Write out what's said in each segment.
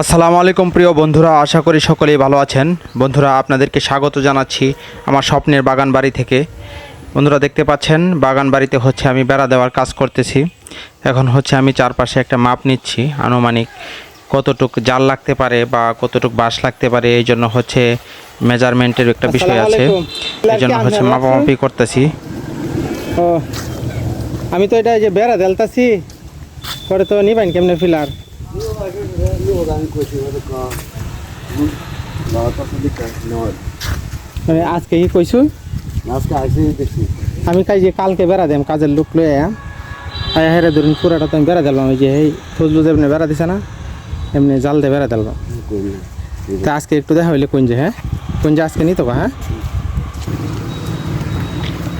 আসসালামু আলাইকুম প্রিয় বন্ধুরা আশা করি সকলেই ভালো আছেন। বন্ধুরা আপনাদেরকে স্বাগত জানাচ্ছি আমার স্বপ্নের বাগান বাড়ি থেকে। বন্ধুরা দেখতে পাচ্ছেন বাগান বাড়িতে হচ্ছে আমি বেড়া দেওয়ার কাজ করতেছি। এখন হচ্ছে আমি চারপাশে একটা মাপ নিচ্ছি আনুমানিক কতটুক জাল লাগতে পারে বা কতটুক বাঁশ লাগতে পারে এই জন্য হচ্ছে মেজারমেন্টের একটা বিষয় আছে। এই জন্য হচ্ছে মাপামাপি করতেছি। ও আমি তো এটা এই যে বেড়া দেলতাছি পরে তো নিবেন কেমনে ফিলার? মানে আজকে কি কইছু আমি কাজ যে কালকে বেড়া দেম কাজের লোক লই আয়াম আয় হেরে ধরুন পুরাটা তো আমি বেড়া দিলাম ওই যে এই ফজলু যেমনি বেড়া দিছে না এমনি জাল দিয়ে বেড়া দিলাম তা আজকে একটু দেখা হইলে কোন যে হ্যাঁ কোন যে আজকে নিত হ্যাঁ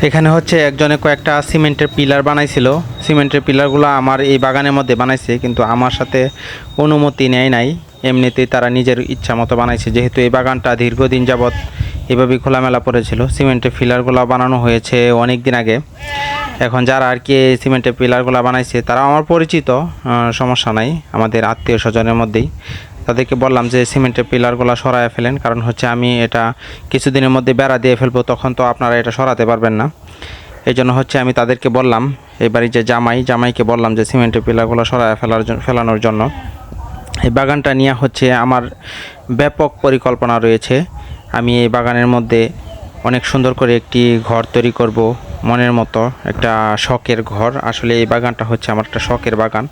এখানে হচ্ছে একজনে কয়েকটা সিমেন্টের পিলার বানাইছিল। সিমেন্টের পিলারগুলো আমার এই বাগানের মধ্যে বানাইছে, কিন্তু আমার সাথে অনুমতি নেয় নাই। এমনিতেই তারা নিজের ইচ্ছা মতো বানাইছে, যেহেতু এই বাগানটা দীর্ঘদিন যাবৎ এভাবেই খোলামেলা পড়েছিল। সিমেন্টের পিলারগুলো বানানো হয়েছে অনেক দিন আগে। এখন যারা আর কি সিমেন্টের পিলারগুলো বানাইছে তারা আমার পরিচিত সমস্যা নাই, আমাদের আত্মীয় স্বজনের মধ্যেই। তাদেরকে বললাম যে সিমেন্টের পিলারগুলো সরায় ফেলেন, কারণ হচ্ছে আমি এটা কিছুদিনের মধ্যে বেড়া দিয়ে ফেলব, তখন তো আপনারা এটা সরাতে পারবেন না। এই জন্য হচ্ছে আমি তাদেরকে বললাম, এবারে যে জামাই, জামাইকে বললাম যে সিমেন্টের পিলারগুলো সরায় ফেলার ফেলানোর জন্য। এই বাগানটা নিয়ে হচ্ছে আমার ব্যাপক পরিকল্পনা রয়েছে। আমি এই বাগানের মধ্যে অনেক সুন্দর করে একটি ঘর তৈরি করব। মনের মতো, একটা শখের ঘর। আসলে এই বাগানটা হচ্ছে আমার একটা শখের বাগান।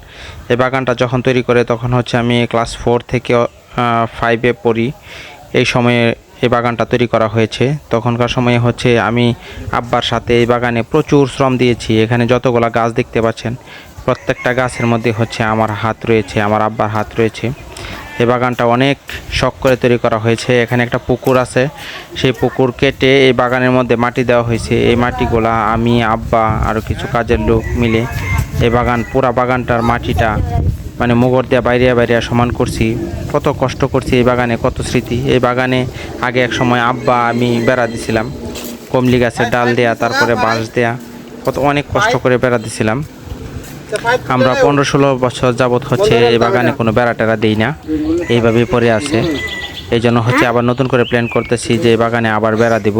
এই বাগানটা যখন তৈরি করে তখন হচ্ছে আমি ক্লাস ফোর থেকে ফাইভে পড়ি। এই সময়ে এই বাগানটা তৈরি করা হয়েছে। তখনকার সময়ে হচ্ছে আমি আব্বার সাথে এই বাগানে প্রচুর শ্রম দিয়েছি। এখানে যতগুলা গাছ দেখতে পাচ্ছেন, প্রত্যেকটা গাছের মধ্যে হচ্ছে আমার হাত রয়েছে, আমার আব্বার হাত রয়েছে। এই বাগানটা অনেক শখ করে তৈরি করা হয়েছে। এখানে একটা পুকুর আছে। সেই পুকুর কেটে এই বাগানের মধ্যে মাটি দেওয়া হয়েছে। এই মাটিগুলা আমি, আব্বা আরও কিছু কাজের লোক মিলে এই বাগান, পুরা বাগানটার মাটিটা মানে মোগর দিয়ে বাইরে বাইরে সমান করছি। কত কষ্ট করছি এই বাগানে, কত স্মৃতি। এই বাগানে আগে এক সময় আব্বা, আমি বেড়া দিছিলাম। কমলি গাছের ডাল দেয়া, তারপরে বাঁশ দেয়া। কত অনেক কষ্ট করে বেড়া দিছিলাম। আমরা পনেরো ষোলো বছর যাবৎ হচ্ছে এই বাগানে কোনো বেড়া টেরা দিই না। এইভাবেই পড়ে আছে। এই জন্য হচ্ছে আবার নতুন করে প্ল্যান করতেছি যে বাগানে আবার বেড়া দিব।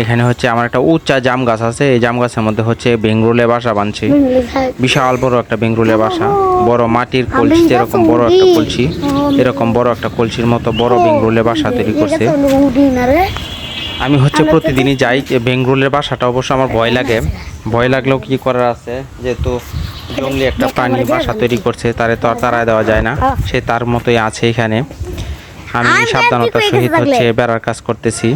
এখানে হচ্ছে আমার একটা উচ্চা জাম গাছ আছে। এই জাম গাছের মধ্যে হচ্ছে বেঙ্গরুলে বাসা বানছি। বিশাল বড় একটা বেঙ্গরুলে বাসা। বড় মাটির কলসি, যেরকম বড় একটা কলসি, এরকম বড় একটা কলসির মতো বড় বেঙ্গরুলে বাসা তৈরি করছে। আমি হচ্ছে প্রতিদিনই যাই। যে বেঙ্গরুলের বাসাটা অবশ্য আমার ভয় লাগে। ভয় লাগলেও কি করার আছে? যেহেতু জঙ্গলি একটা প্রাণী বাসা তৈরি করছে তারে তো আর তাড়ায় দেওয়া যায় না। সে তার মতোই আছে এখানে। আমি সাবধানতার সহিত হচ্ছে বেড়ার কাজ করতেছি।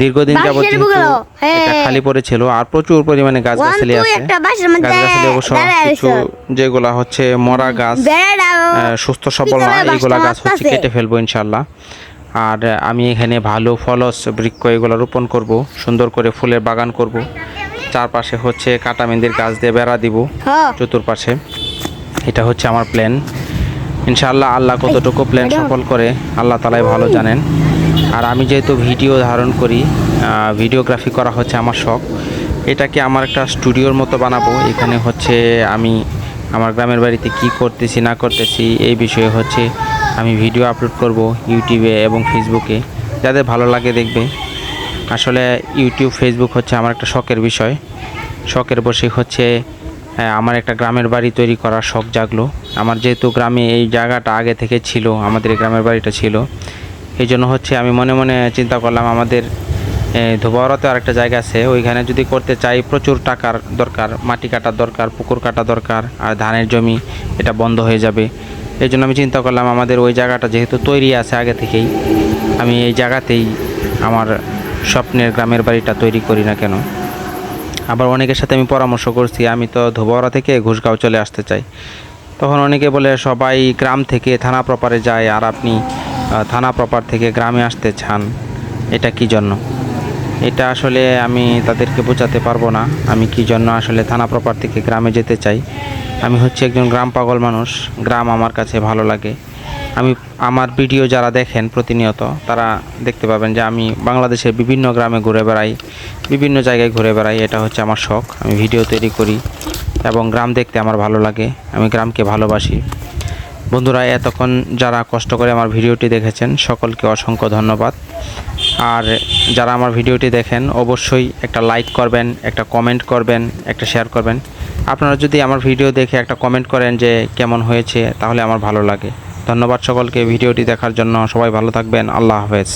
দীর্ঘদিন যাবত বুকলো, এটা হ্যাঁ। খালি পড়েছিল আর প্রচুর পরিমাণে গাছ গাছালি আছে। একটা বাসার গাছ গাছালি অবশ্য কিছু যেগুলা হচ্ছে মরা গাছ সুস্থ সবল না এইগুলা গাছ হচ্ছে কেটে ফেলব ইনশাল্লাহ আর আমি এখানে ভালো ফলস বৃক্ষ এগুলো রোপণ করব সুন্দর করে ফুলের বাগান করব। চারপাশে হচ্ছে কাটামেন্দির গাছ দিয়ে বেড়া দিব হ্যাঁ। চতুর্পাশে। এটা হচ্ছে আমার প্ল্যান ইনশাআল্লাহ আল্লাহ কতটুকু প্ল্যান সফল করে আল্লাহ তালাই ভালো জানেন। আর আমি যেহেতু ভিডিও ধারণ করি ভিডিওগ্রাফি করা হচ্ছে আমার শখ। এটাকে আমার একটা স্টুডিওর মতো বানাবো। এখানে হচ্ছে আমি আমার গ্রামের বাড়িতে কি করতেছি না করতেছি এই বিষয়ে হচ্ছে আমি ভিডিও আপলোড করব ইউটিউবে এবং ফেসবুকে যাদের ভালো লাগে দেখবে। আসলে ইউটিউব ফেসবুক হচ্ছে আমার একটা শখের বিষয়। শখের বসে হচ্ছে আমার একটা গ্রামের বাড়ি তৈরি করার শখ জাগলো। আমার যেহেতু গ্রামে এই জায়গাটা আগে থেকে ছিল, আমাদের এই গ্রামের বাড়িটা ছিল, এই জন্য হচ্ছে আমি মনে মনে চিন্তা করলাম আমাদের ধোবাওয়ারাতে আরেকটা জায়গা আছে। ওইখানে যদি করতে চাই, প্রচুর টাকার দরকার, মাটি কাটার দরকার, পুকুর কাটা দরকার, আর ধানের জমি, এটা বন্ধ হয়ে যাবে। এই জন্য আমি চিন্তা করলাম আমাদের ওই জায়গাটা যেহেতু তৈরি আছে আগে থেকেই, আমি এই জায়গাতেই আমার স্বপ্নের গ্রামের বাড়িটা তৈরি করি না কেন? আবার অনেকের সাথে আমি পরামর্শ করছি, আমি তো ধোবাওয়ারা থেকে ঘুষগাঁও চলে আসতে চাই। তখন অনেকে বলে, সবাই গ্রাম থেকে থানা প্রপারে যায় আর আপনি থানা প্রপার থেকে গ্রামে আসতে চান। এটা কি জন্য? এটা আসলে আমি তাদেরকে বোঝাতে পারব না, আমি কি জন্য আসলে থানা প্রপার থেকে গ্রামে যেতে চাই। আমি হচ্ছে একজন গ্রাম পাগল মানুষ, গ্রাম আমার কাছে ভালো লাগে। আমি, আমার ভিডিও যারা দেখেন প্রতিনিয়ত, তারা দেখতে পাবেন যে আমি বাংলাদেশের বিভিন্ন গ্রামে ঘুরে বেড়াই, বিভিন্ন জায়গায় ঘুরে বেড়াই, এটা হচ্ছে আমার শখ। আমি ভিডিও তৈরি করি এবং গ্রাম দেখতে আমার ভালো লাগে, আমি গ্রামকে ভালোবাসি। বন্ধুরা, এতক্ষণ যারা কষ্ট করে আমার ভিডিওটি দেখেছেন, সকলকে অসংখ্য ধন্যবাদ। আর যারা আমার ভিডিওটি দেখেন, অবশ্যই একটা লাইক করবেন, একটা কমেন্ট করবেন, একটা শেয়ার করবেন। আপনারা যদি আমার ভিডিও দেখে একটা কমেন্ট করেন যে কেমন হয়েছে, তাহলে আমার ভালো লাগে। ধন্যবাদ সকলকে ভিডিওটি দেখার জন্য। সবাই ভালো থাকবেন। আল্লাহ হাফেজ।